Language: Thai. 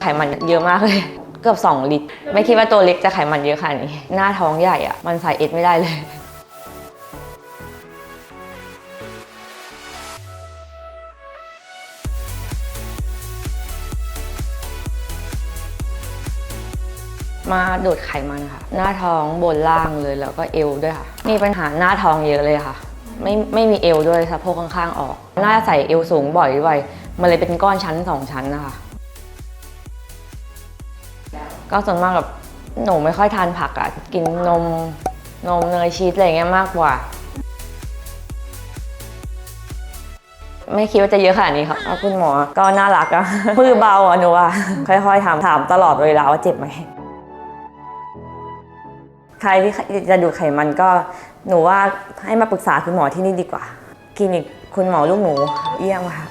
ไขมันเยอะมากเลย เกือบ 2 ลิตร ไม่คิดว่าตัวเล็กจะไขมันเยอะขนาดนี้ หน้าท้องใหญ่อะมันใส่เอสไม่ได้เลยมาดูดไขมันค่ะ หน้าท้องบนล่างเลยแล้วก็เอวด้วยค่ะ มีปัญหาหน้าท้องเยอะเลยค่ะ ไม่ไม่มีเอวด้วยสะโพกข้างๆออก หน้าใส่เอวสูงบ่อยด้วยมันเลยเป็นก้อนชั้นสองชั้นนะคะ ก็ส่วนมากแบบหนูไม่ค่อยทานผักอะกินนมนมเนยชีสอะไรเงี้ยมากกว่า ไม่คิดว่าจะเยอะขนาดนี้ครับคุณหมอก็น่ารักอะมือเบาอะหนูว่าค่อยๆถามถามตลอดเวลาว่าเจ็บไหมใครที่จะดูดไขมันก็หนูว่าให้มาปรึกษาคุณหมอที่นี่ดีกว่าคลินิกคุณหมอลูกหนูเยี่ยมค่ะ